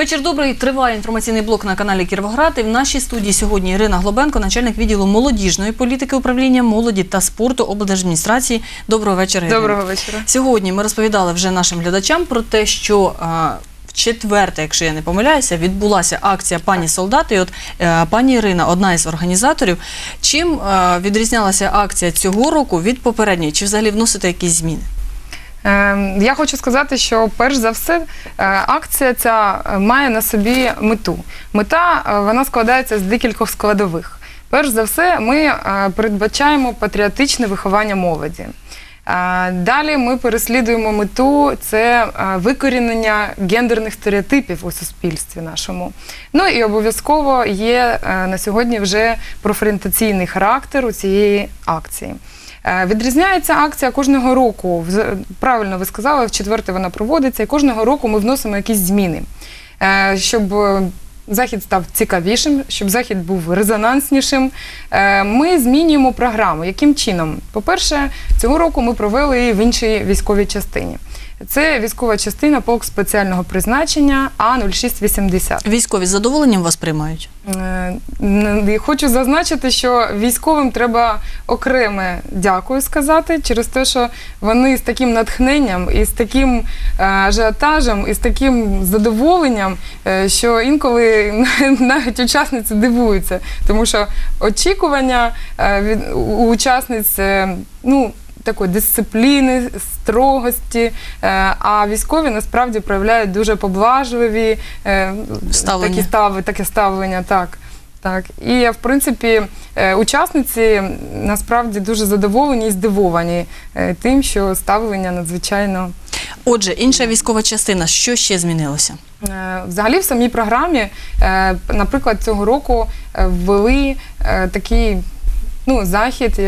Вечір добрий. Триває інформаційний блок на каналі Кіровоград. І в нашій студії сьогодні Ірина Глобенко, начальник відділу молодіжної політики управління молоді та спорту облдержадміністрації. Доброго вечора. Ірина. Доброго вечора. Сьогодні ми розповідали вже нашим глядачам про те, що а, в четверте, якщо я не помиляюся, відбулася акція пані солдат. І от е, пані Ірина, одна із організаторів. Чим е, відрізнялася акція цього року від попередньої? Чи взагалі вносите якісь зміни? Е, Я хочу сказати, що перш за все е, акція ця е, має на собі мету. Мета е, вона складається з декількох складових. Перш за все, ми передбачаємо патріотичне виховання молоді. Далі ми переслідуємо мету це викорінення гендерних стереотипів у суспільстві нашому. Ну і обов'язково є на сьогодні вже профорієнтаційний характер у цієї акції. Е, Відрізняється акція кожного року. Правильно ви сказали, в четверте вона проводиться, і кожного року ми вносимо якісь зміни, Е, щоб е, захід став цікавішим, щоб захід був резонанснішим. Ми змінюємо програму. Яким чином? По-перше, цього року ми провели в іншій військовій частині. Це військова частина полк спеціального призначення А0680. Військові з задоволенням вас приймають? Е, Хочу зазначити, що військовим треба окреме дякую сказати через те, що вони з таким натхненням і з таким е, ажіотажем, і з таким задоволенням, е, що інколи навіть учасниці дивуються, тому що очікування від у учасниць ну. Такої дисципліни, строгості, е, а військові насправді проявляють дуже поблажливі е, Ставлення. такі стави, таке ставлення, так. Так, і в принципі е, учасниці насправді дуже задоволені і здивовані тим, що ставлення надзвичайно Отже, інша військова частина, що ще змінилося? Взагалі, в самій програмі, наприклад, цього року ввели такий ну, захід,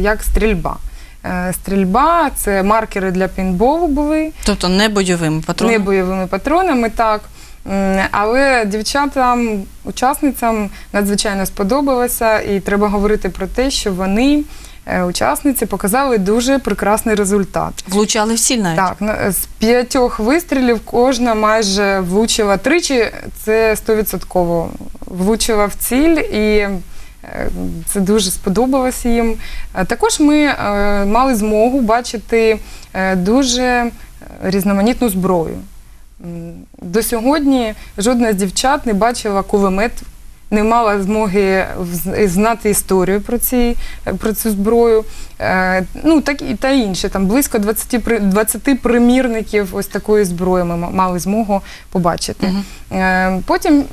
як стрільба. Е, Стрільба це маркери для пейнтболу були. Тобто не бойовими патронами? Не бойовими патронами, так. Але дівчатам, учасницям надзвичайно сподобалося, і треба говорити про те, що вони, е, учасниці, показали дуже прекрасний результат. Влучали в ціль навіть? Так, на- з п'ятьох вистрілів кожна майже влучила тричі, це 100% влучила в ціль і. Е, Це дуже сподобалося їм. Е, Також ми е, мали змогу бачити дуже різноманітну зброю. До сьогодні жодна з дівчат не бачила кулемет, не мала змоги знати історію про, ці, про цю зброю. Ну, так і та інше. Там близько 20, 20 примірників ось такої зброї ми мали змогу побачити. Е, Потім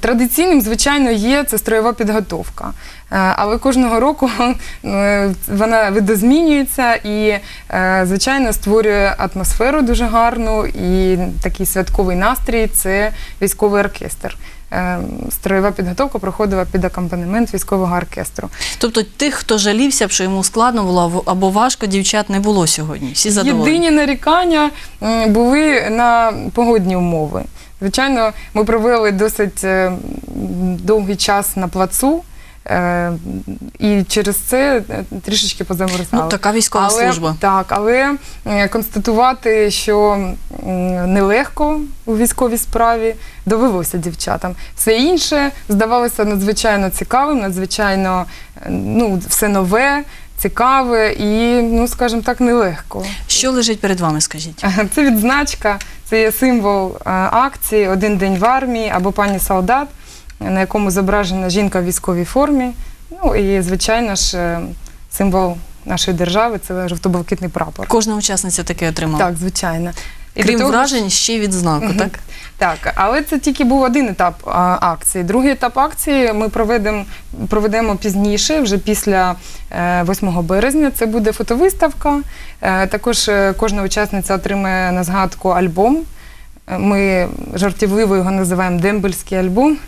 традиційним, звичайно, є це строєва підготовка. Е, Але кожного року е, вона видозмінюється і, е, звичайно, створює атмосферу дуже гарну і такий святковий настрій це військовий оркестр. Е, Строєва підготовка проходила під акомпанемент військового оркестру. Тобто тих, хто жалівся б, що йому складно було або- або важко, дівчат не було сьогодні. Всі задоволені. Єдині нарікання були на погодні умови. Звичайно, ми провели досить е, довгий час на плацу. е, І через це е, трішечки позамерзали. Ну, така військова але, служба. Так, але констатувати, що нелегко у військовій справі, довелося дівчатам. Все інше здавалося надзвичайно цікавим, надзвичайно ну, все нове, цікаве і, ну скажімо так, нелегко. Що лежить перед вами, скажіть? Це відзначка, це є символ е, акції Один день в армії або пані солдат, на якому зображена жінка в військовій формі. Ну і, звичайно ж, е, символ нашої держави це жовто-блакитний прапор. Кожна учасниця таке отримала. Так, звичайно. І Крім того вражень, ще й відзнаку, так? Так, але це тільки був один етап а, акції. Другий етап акції ми проведемо, проведемо пізніше, вже після е, 8 березня. Це буде фотовиставка. Е, також е, кожна учасниця отримає на згадку альбом. Е, Ми жартівливо його називаємо Дембельський альбом.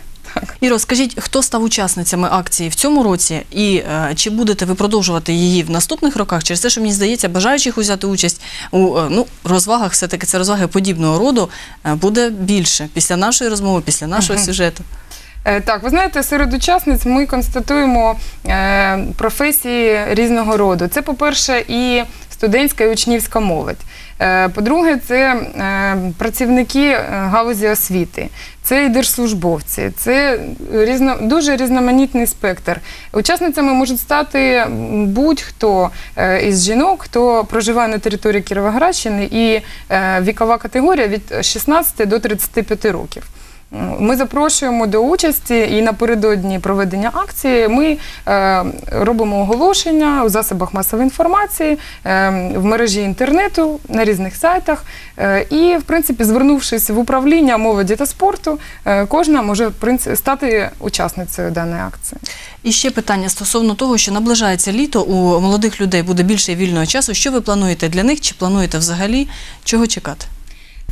Іро, скажіть, хто став учасницями акції в цьому році, і е, чи будете ви продовжувати її в наступних роках? Через те, що мені здається, бажаючих взяти участь у е, ну, розвагах, все таки це розваги подібного роду, е, буде більше після нашої розмови, після нашого угу. сюжету. Е, Так, ви знаєте, серед учасниць ми констатуємо е, професії різного роду. Це, по-перше, і студентська і учнівська молодь. Е, По-друге, це працівники галузі освіти, це і держслужбовці, це різно, дуже різноманітний спектр. Учасницями можуть стати будь-хто із жінок, хто проживає на території Кіровоградщини, і вікова категорія від 16 до 35 років. Ми запрошуємо до участі і напередодні проведення акції ми е, робимо оголошення у засобах масової інформації, е, в мережі інтернету, на різних сайтах. Е, і, в принципі, звернувшись в управління молоді та спорту, е, кожна може в принципі, стати учасницею даної акції. І ще питання стосовно того, що наближається літо, у молодих людей буде більше вільного часу. Що ви плануєте для них? Чи плануєте взагалі чого чекати?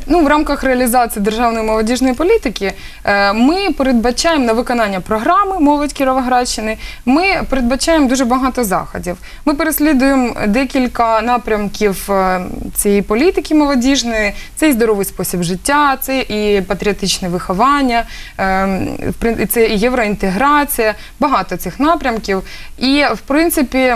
Ну, в рамках реалізації державної молодіжної політики е, ми передбачаємо на виконання програми Молодь Кіровоградщини. Ми передбачаємо дуже багато заходів. Ми переслідуємо декілька напрямків е, цієї політики молодіжної. Це і здоровий спосіб життя, це і патріотичне виховання, е, це і євроінтеграція, багато цих напрямків. І в принципі,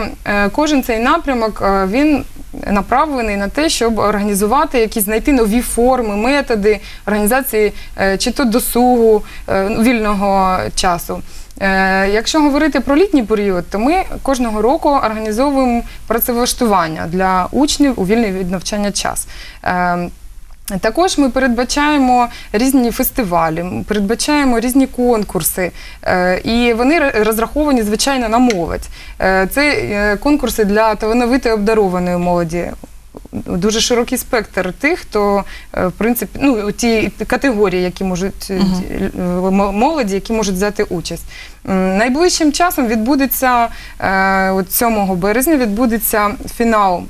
кожен цей напрямок він направлений на те, щоб організувати якісь знайти нові форми, методи організації е, чи то досугу е, вільного часу. Е, Якщо говорити про літній період, то ми кожного року організовуємо працевлаштування для учнів у вільний від навчання час. Також ми передбачаємо різні фестивалі, передбачаємо різні конкурси, е, і вони розраховані, звичайно, на молодь. Е, Це е, конкурси для талановито обдарованої молоді. Дуже широкий спектр тих, хто в принципі ну ті категорії, які можуть мо- молоді, які можуть взяти участь. Найближчим часом відбудеться е, 7 березня відбудеться фінал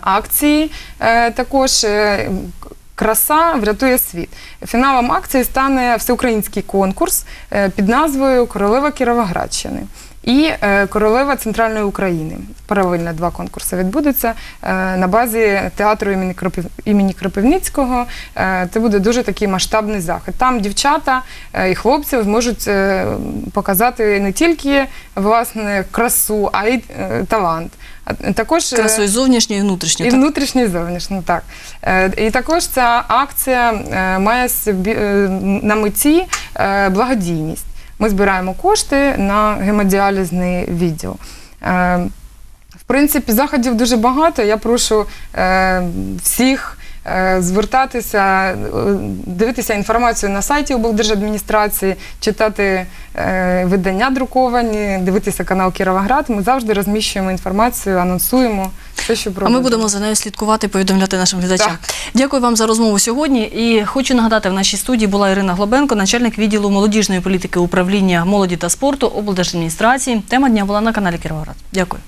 акції. Е, Також е, краса врятує світ. Фіналом акції стане всеукраїнський конкурс е, під назвою Королева Кіровоградщини. І королева Центральної України. Паралельно два конкурси відбудуться на базі театру імені, Кропивницького. Це буде дуже такий масштабний захід. Там дівчата і хлопці можуть е, показати не тільки власне красу, а й талант. Також е, Красою зовнішньою і внутрішньою. і так? внутрішньою, і зовнішньо, так. Е, І також ця акція е, має на меті благодійність. Ми збираємо кошти на гемодіалізний відділ. В принципі, заходів дуже багато. Я прошу всіх звертатися, е, дивитися інформацію на сайті облдержадміністрації, читати е, видання друковані, дивитися канал Кіровоград. Ми завжди розміщуємо інформацію, анонсуємо все, що А ми будемо за нею слідкувати, повідомляти нашим глядачам. Так. Дякую вам за розмову сьогодні. І хочу нагадати, в нашій студії була Ірина Глобенко, начальник відділу молодіжної політики управління молоді та спорту облдержадміністрації. Тема дня була на каналі Кіровоград. Дякую.